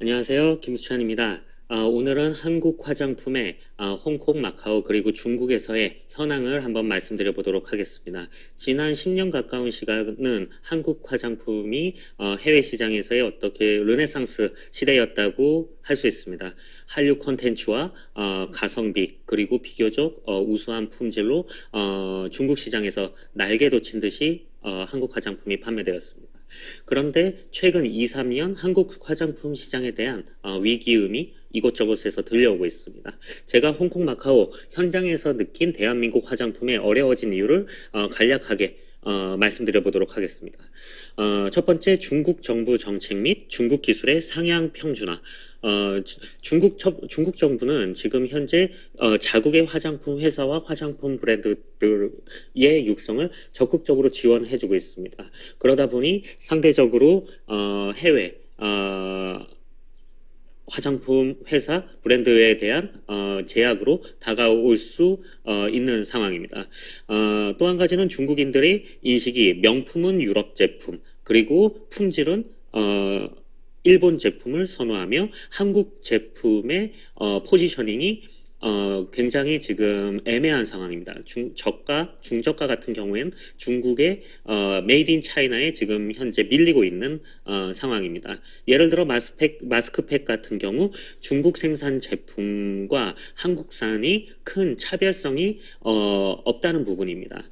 안녕하세요. 김수찬입니다. 아, 오늘은 한국 화장품의 아, 홍콩, 마카오 그리고 중국에서의 현황을 한번 말씀드려 보도록 하겠습니다. 지난 10년 가까운 시간은 한국 화장품이 어, 해외 시장에서의 어떻게 르네상스 시대였다고 할 수 있습니다. 한류 콘텐츠와 어, 가성비 그리고 비교적 어, 우수한 품질로 어, 중국 시장에서 날개 돋친 듯이 어, 한국 화장품이 판매되었습니다. 그런데 최근 2, 3년 한국 화장품 시장에 대한 어, 위기음이 이곳저곳에서 들려오고 있습니다. 제가 홍콩 마카오 현장에서 느낀 대한민국 화장품의 어려워진 이유를 어, 간략하게 어, 말씀드려 보도록 하겠습니다. 어, 첫 번째 중국 정부 정책 및 중국 기술의 상향 평준화. 어, 주- 중국, 첩- 중국 정부는 지금 현재 어, 자국의 화장품 회사와 화장품 브랜드들의 육성을 적극적으로 지원해주고 있습니다. 그러다 보니 상대적으로 어, 해외 어, 화장품 회사 브랜드에 대한 어, 제약으로 다가올 수 어, 있는 상황입니다. 어, 또 한 가지는 중국인들의 인식이 명품은 유럽 제품 그리고 품질은 어, 일본 제품을 선호하며 한국 제품의 어, 포지셔닝이 어, 굉장히 지금 애매한 상황입니다. 중, 저가, 중저가 같은 경우에는 중국의 어, 메이드 인 차이나에 지금 현재 밀리고 있는 어, 상황입니다. 예를 들어 마스펙, 마스크팩 같은 경우 중국 생산 제품과 한국산이 큰 차별성이 어, 없다는 부분입니다.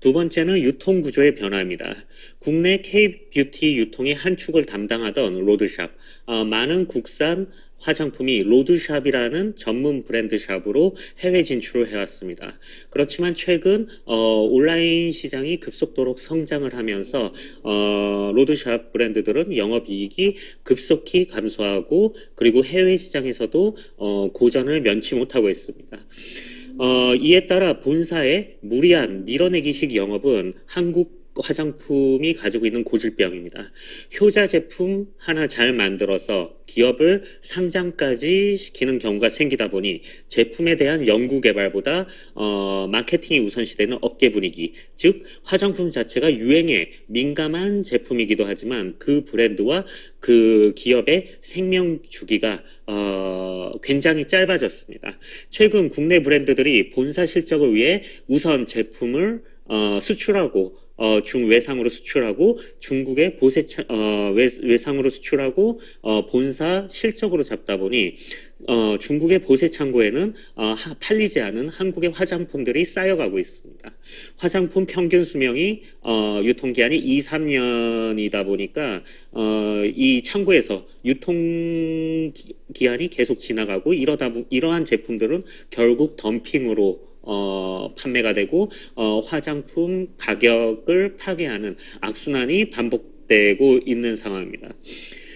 두 번째는 유통 구조의 변화입니다. 국내 K-뷰티 유통의 한 축을 담당하던 로드샵, 어, 많은 국산 화장품이 로드샵이라는 전문 브랜드 샵으로 해외 진출을 해왔습니다. 그렇지만 최근 어, 온라인 시장이 급속도로 성장을 하면서 어, 로드샵 브랜드들은 영업이익이 급속히 감소하고 그리고 해외 시장에서도 어, 고전을 면치 못하고 있습니다. 어, 이에 따라 본사의 무리한 밀어내기식 영업은 한국 화장품이 가지고 있는 고질병입니다. 효자 제품 하나 잘 만들어서 기업을 상장까지 시키는 경우가 생기다 보니 제품에 대한 연구 개발보다 어, 마케팅이 우선시되는 업계 분위기, 즉 화장품 자체가 유행에 민감한 제품이기도 하지만 그 브랜드와 그 기업의 생명 주기가 어, 굉장히 짧아졌습니다. 최근 국내 브랜드들이 본사 실적을 위해 우선 제품을 어, 수출하고 어, 중외상으로 수출하고 중국의 보세 어, 외, 외상으로 수출하고 어, 본사 실적으로 잡다 보니 어, 중국의 보세 창고에는 어, 하- 팔리지 않은 한국의 화장품들이 쌓여가고 있습니다. 화장품 평균 수명이 어, 유통기한이 2, 3년이다 보니까 어, 이 창고에서 유통 기- 기한이 계속 지나가고 이러다 보- 이러한 제품들은 결국 덤핑으로 어, 판매가 되고 어, 화장품 가격을 파괴하는 악순환이 반복되고 있는 상황입니다.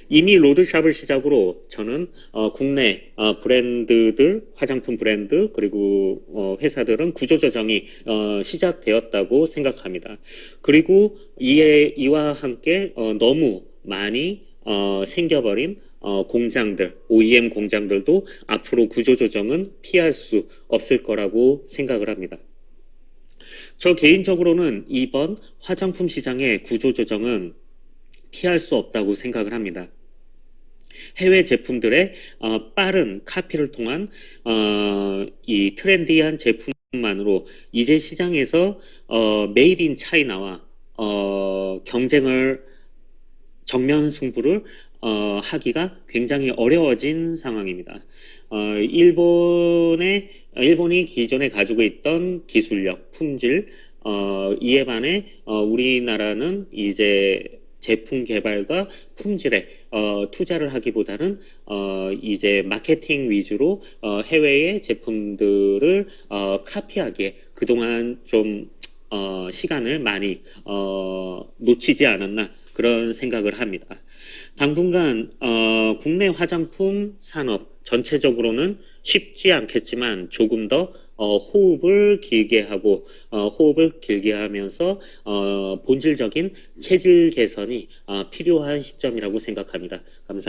이미 로드샵을 시작으로 저는 어, 국내 어, 브랜드들, 화장품 브랜드 그리고 어, 회사들은 구조조정이 어, 시작되었다고 생각합니다. 그리고 이에 이와 함께 어, 너무 많이 어, 생겨버린 어, 공장들, OEM 공장들도 앞으로 구조조정은 피할 수 없을 거라고 생각을 합니다. 저 개인적으로는 이번 화장품 시장의 구조조정은 피할 수 없다고 생각을 합니다. 해외 제품들의 어, 빠른 카피를 통한 어, 이 트렌디한 제품만으로 이제 시장에서 어, 메이드 인 차이나와 어, 경쟁을 정면 승부를 어, 하기가 굉장히 어려워진 상황입니다. 어, 일본의 일본이 기존에 가지고 있던 기술력, 품질 어, 이에 반해 어, 우리나라는 이제 제품 개발과 품질에 어, 투자를 하기보다는 어, 이제 마케팅 위주로 어, 해외의 제품들을 어, 카피하기에 그동안 좀 어, 시간을 많이 어, 놓치지 않았나 그런 생각을 합니다. 당분간 어, 국내 화장품 산업 전체적으로는 쉽지 않겠지만 조금 더 어, 호흡을 길게 하고 어, 호흡을 길게 하면서 어, 본질적인 체질 개선이 어, 필요한 시점이라고 생각합니다. 감사합니다.